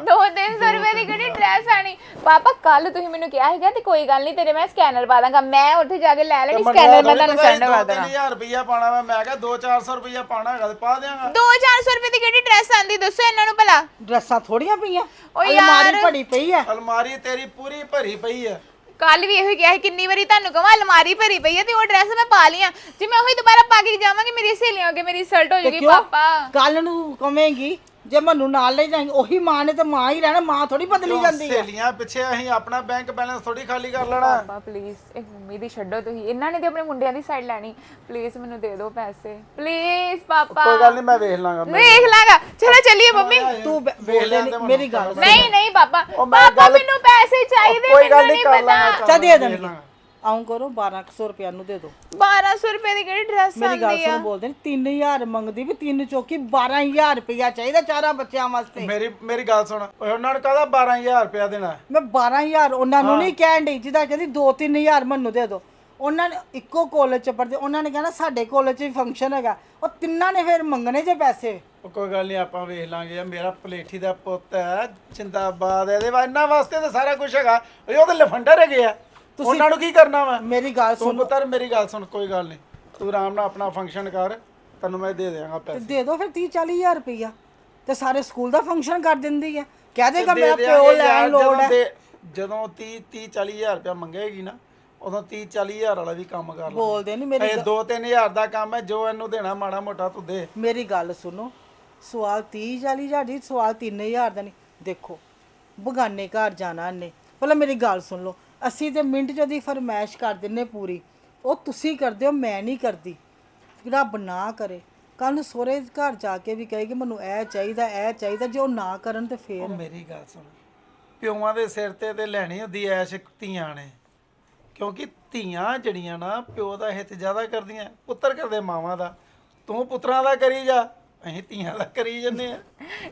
Speaker 1: ਦੋ ਤਿੰਨ ਸੌ ਰੁਪਏ ਦੀ ਕਿਹੜੀ ਡਰੈਸ ਆਣੀ? ਪਾਪਾ ਕੱਲ ਤੁਸੀਂ ਮੈਨੂੰ ਕਿਹਾ ਸੀਗਾ ਤੇ ਕੋਈ ਗੱਲ ਨਹੀਂ ਤੇਰੇ ਮੈਂ ਸਕੈਨਰ ਪਾ ਦਾਂਗਾ। ਮੈਂ ਉੱਥੇ ਜਾ ਕੇ ਲੈ ਲੈਣੀ ਸਕੈਨਰ ਮੈਂ ਤੁਹਾਨੂੰ ਸੈਂਡ ਕਰ ਦਾਂਗਾ
Speaker 7: 3000 ਰੁਪਇਆ ਪਾਣਾ ਵਾ ਮੈਂ ਕਿਹਾ 2-400 ਰੁਪਇਆ ਪਾਣਾ ਹੈਗਾ ਤੇ ਪਾ ਦਿਆਂਗਾ।
Speaker 1: 2-400 ਰੁਪਏ ਦੀ ਕਿਹੜੀ ਡਰੈਸ ਆਂਦੀ ਦੱਸੋ ਇਹਨਾਂ ਨੂੰ ਭਲਾ।
Speaker 8: ਡਰੈਸਾਂ ਥੋੜੀਆਂ ਪਈਆਂ।
Speaker 1: ਓ
Speaker 8: ਅਲਮਾਰੀ
Speaker 1: ਯਾਰ।
Speaker 8: ਭਰੀ ਪਈ ਆ।
Speaker 7: ਅਲਮਾਰੀ ਤੇਰੀ ਪੂਰੀ ਭਰੀ ਪਈ ਹੈ
Speaker 1: ਕੱਲ ਵੀ ਇਹੋ ਹੀ ਕਿਹਾ ਸੀ ਕਿੰਨੀ ਵਾਰੀ ਤੁਹਾਨੂੰ ਕਹਾਂ ਅਲਮਾਰੀ ਭਰੀ ਪਈ ਹੈ ਤੇ ਉਹ ਡਰੈਸ ਮੈਂ ਪਾ ਲੀਆਂ ਜੇ ਮੈਂ ਉਹੀ ਦੁਬਾਰਾ ਪਾ ਕੇ ਜਾਵਾਂਗੀ ਮੇਰੀ ਸਹੇਲੀਆਂ ਅੱਗੇ ਮੇਰੀ ਸਲਟ ਹੋ ਜਾਊਗੀ ਪਾਪਾ।
Speaker 8: ਕੱਲ ਨੂੰ ਕਵੇਂਗੀ। ਜੇ ਮੈਨੂੰ ਨਾਲ ਲੈ ਜਾਏਂਗੇ ਉਹੀ ਮਾਂ ਨੇ ਤੇ ਮਾਂ ਹੀ ਰਹਿਣਾ ਮਾਂ ਥੋੜੀ ਬਦਲੀ ਜਾਂਦੀ ਹੈ
Speaker 7: ਸਹੇਲੀਆਂ ਪਿੱਛੇ ਅਸੀਂ ਆਪਣਾ ਬੈਂਕ ਬੈਲੈਂਸ ਥੋੜੀ ਖਾਲੀ ਕਰ ਲੈਣਾ।
Speaker 1: ਪਾਪਾ ਪਲੀਜ਼ ਇੱਕ ਮੰਮੀ ਦੀ ਛੱਡੋ ਤੁਸੀਂ। ਇਹਨਾਂ ਨੇ ਤੇ ਆਪਣੇ ਮੁੰਡਿਆਂ ਦੀ ਸਾਈਡ ਲੈਣੀ। ਪਲੀਜ਼ ਮੈਨੂੰ ਦੇ ਦਿਓ ਪੈਸੇ। ਪਲੀਜ਼ ਪਾਪਾ।
Speaker 7: ਕੋਈ ਗੱਲ ਨਹੀਂ ਮੈਂ ਵੇਖ ਲਾਂਗਾ ਮੈਂ
Speaker 1: ਵੇਖ ਲਾਂਗਾ। ਚਲੋ ਚੱਲੀਏ ਮੰਮੀ।
Speaker 8: ਤੂੰ ਬ- ਬੋਲਦੇ ਨਹੀਂ ਮੇਰੀ ਗੱਲ ਸੁਣ।
Speaker 1: ਨਹੀਂ ਨਹੀਂ ਪਾਪਾ।
Speaker 7: ਉਹ ਮੈਂ
Speaker 1: ਪਾਪਾ
Speaker 7: ਗੱਲ-
Speaker 1: ਮੈਨੂੰ ਪੈਸੇ ਚਾਹੀਦੇ
Speaker 7: ਕੋਈ ਗੱਲ
Speaker 1: ਮੈਨੂੰ
Speaker 7: ਨਹੀਂ
Speaker 1: ਨਹੀਂ
Speaker 7: ਕਰ ਲਾਂਗਾ
Speaker 1: ਪਤਾ
Speaker 8: ਚੱਲ ਦੇ ਦੇਣਗੇ ਆਉਂ ਕਰੋ 1200 ਰੁਪਿਆ ਨੂੰ ਦੇ ਦਿਓ
Speaker 1: 1200 ਰੁਪਏ ਦੀ ਕਿਹੜੀ ਡਰੈਸ
Speaker 8: ਮੇਰੀ ਗੱਲ
Speaker 1: ਆ?
Speaker 8: ਸੁਣ ਬੋਲਦੇ ਨੇ 3000 ਮੰਗਦੀ ਵੀ ਤਿੰਨ ਚੌਕੀ 12000 ਰੁਪਿਆ ਚਾਹੀਦਾ ਚਾਰਾਂ ਬੱਚਿਆਂ ਵਾਸਤੇ।
Speaker 7: ਮੇਰੀ ਮੇਰੀ ਗੱਲ ਸੁਣ ਓਏ ਉਹਨਾਂ ਨੂੰ ਕਹਦਾ 12000 ਰੁਪਇਆ ਦੇਣਾ? ਹੈ।
Speaker 8: ਮੈਂ 12000 ਉਹਨਾਂ ਨੂੰ ਨਹੀਂ ਕਹਿਣ ਡਈ ਜਿਹਦਾ ਕਹਿੰਦੀ 2-3000 ਮੈਨੂੰ ਦੇ ਦਿਓ ਉਹਨਾਂ ਨੇ ਇੱਕੋ ਕਾਲਜ ਚ ਪੜਦੇ ਉਹਨਾਂ ਨੇ ਕਹਿਣਾ ਸਾਡੇ ਕਾਲਜ 'ਚ ਵੀ ਫੰਕਸ਼ਨ ਹੈਗਾ। ਉਹ ਤਿੰਨਾਂ ਨੇ ਫਿਰ ਮੰਗਣੇ ਜੇ ਪੈਸੇ।
Speaker 7: ਉਹ ਕੋਈ ਗੱਲ ਨਹੀਂ ਆਪਾਂ ਵੇਖ ਲਾਂਗੇ ਯਾਰ ਮੇਰਾ ਪਲੇਠੀ ਦਾ ਪੁੱਤ ਹੈ ਜਿੰਦਾਬਾਦ ਇਹਦੇ ਵਾ ਇਹਨਾਂ ਵਾਸਤੇ ਤਾਂ ਸਾਰਾ ਕੁਝ ਹੈਗਾ। ਓਏ ਉਹ ਤਾਂ ਲਫੰਡਰ ਹੈਗੇ ਆ। ਉਹਨਾਂ ਨੂੰ ਕੀ ਕਰਨਾ ਵਾ?
Speaker 8: ਮੇਰੀ ਗੱਲ
Speaker 7: ਤੂੰ
Speaker 8: ਸੁਣ।
Speaker 7: ਪੁੱਤਰ ਮੇਰੀ ਗੱਲ ਸੁਣ ਕੋਈ ਗੱਲ ਨਹੀਂ। ਤੂੰ ਆਰਾਮ ਨਾਲ ਆਪਣਾ ਫੰਕਸ਼ਨ ਕਰ ਤੈਨੂੰ ਮੈਂ ਦੇ ਦਿਆਂਗਾ
Speaker 8: ਤੇ
Speaker 7: ਪੈਸੇ।
Speaker 8: ਦੇ ਦਿਓ ਫਿਰ 30 40000 ਰੁਪਈਆ। ਤੇ ਸਾਰੇ ਸਕੂਲ ਦਾ ਫੰਕਸ਼ਨ ਕਰ ਦਿੰਦੀ ਹੈ ਕਹਿ ਦੇਗਾ
Speaker 7: ਦੇ
Speaker 8: ਮੇਰਾ
Speaker 7: ਦਿਆਂਗੇ
Speaker 8: ਪਿਓ
Speaker 7: ਯਾਰ,
Speaker 8: ਲੈਣ ਲੋੜ
Speaker 7: ਜਦੋਂ
Speaker 8: ਹੈ
Speaker 7: ਦੇ- ਜਦੋਂ 30 30 40000 ਰੁਪਇਆ ਮੰਗੇਗੀ ਨਾ ਉਦੋਂ 30 40000 ਵਾਲਾ ਵੀ ਕੰਮ ਕਰ ਲਾ।
Speaker 8: ਬੋਲਦੇ ਨਹੀਂ ਮੇਰੀ
Speaker 7: ਇਹ 2 3000 ਦਾ ਕੰਮ ਹੈ ਜੋ ਇਹਨੂੰ ਦੇਣਾ ਮਾੜਾ ਮੋਟਾ ਤੂੰ ਦੇ।
Speaker 8: ਮੇਰੀ ਗੱਲ ਸੁਣੋ। ਸਵਾਲ 30 40000 ਦੀ ਸਵਾਲ 3000 ਦਾ ਨਹੀਂ। ਦੇਖੋ ਬਗਾਨੇ ਘਰ ਜਾਣਾ ਨੇ ਪਹਿਲਾਂ ਮੇਰੀ ਗੱਲ ਸੁਣ ਲਓ। ਅਸੀਂ ਤੇ ਮਿੰਟ ਚ ਦੀ ਫਰਮਾਇਸ਼ ਕਰ ਦਿੰਨੇ ਪੂਰੀ ਉਹ ਤੁਸੀਂ ਕਰਦੇ ਹੋ ਮੈਂ ਨਹੀਂ ਕਰਦੀ। ਰੱਬ ਨਾ ਕਰੇ। ਕੱਲ ਨੂੰ ਸੋਹਰੇ ਘਰ ਜਾ ਕੇ ਵੀ ਕਹੇਗੀ ਮੈਨੂੰ ਇਹ ਚਾਹੀਦਾ ਇਹ ਚਾਹੀਦਾ ਜੇ ਉਹ ਨਾ ਕਰਨ ਤੇ
Speaker 7: ਉਹ
Speaker 8: ਫੇਰ
Speaker 7: ਮੇਰੀ ਗੱਲ ਸੁਣ। ਪਿਓਾਂ ਦੇ ਸਿਰ ਤੇ ਤੇ ਲੈਣੀ ਹੁੰਦੀ ਐਸ਼ ਧੀਆਂ ਨੇ। ਕਿਉਂਕਿ ਧੀਆਂ ਜਿਹੜੀਆਂ ਨਾ ਪਿਓ ਦਾ ਹਿੱਤ ਜ਼ਿਆਦਾ ਕਰਦੀਆਂ ਪੁੱਤਰ ਕਰਦੇ ਮਾਵਾਂ ਦਾ। ਤੂੰ ਪੁੱਤਰਾਂ ਦਾ ਕਰੀ ਜਾ ਅਸੀਂ ਧੀਆਂ ਦਾ ਕਰੀ ਜੰਨੇ ਆ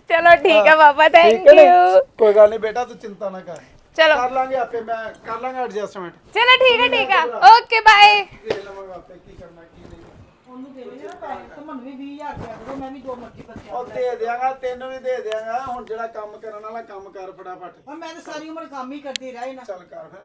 Speaker 1: ਚਲੋ ਠੀਕ ਹੈ ਪਾਪਾ ਥੈਂਕ? ਯੂ
Speaker 7: ਕੋਈ ਗੱਲ ਨਹੀਂ ਬੇਟਾ ਤੂੰ ਚਿੰਤਾ ਨਾ ਕਰ।
Speaker 1: ਚਲੋ।
Speaker 7: ਕਰ ਲਾਂਗੇ ਆਪੇ ਮੈਂ ਕਰ ਲਾਂਗਾ ਐਡਜਸਟਮੈਂਟ
Speaker 1: ਚਲੋ ਠੀਕ ਹੈ ਠੀਕ ਹੈ। ਓਕੇ ਬਾਏ
Speaker 7: ਦੇਖ ਲਵਾਂਗਾ ਆਪੇ ਕੀ ਕਰਨਾ ਕੀ ਨਹੀਂ।
Speaker 8: ਉਹਨੂੰ ਦੇ ਦੇਣਾ ਪੈਸੇ ਤੇ ਮੈਨੂੰ ਵੀ 20000 ਰੁਪਏ ਦੇ ਮੈਂ ਵੀ ਦੋ ਮਰਜ਼ੀ ਬੱਚਿਆਂ
Speaker 7: ਉਹ ਦੇ ਦਿਆਂਗਾ ਤੈਨੂੰ ਵੀ ਦੇ ਦਿਆਂਗਾ। ਹੁਣ ਜਿਹੜਾ ਕੰਮ ਕਰਨ ਵਾਲਾ ਕੰਮ ਕਰ ਫਟਾਫਟ।
Speaker 8: ਮੈਂ ਤਾਂ ਸਾਰੀ ਉਮਰ ਕੰਮ ਹੀ ਕਰਦੀ ਰਹੀ ਨਾ
Speaker 7: ਚੱਲ ਕਰ ਫਿਰ।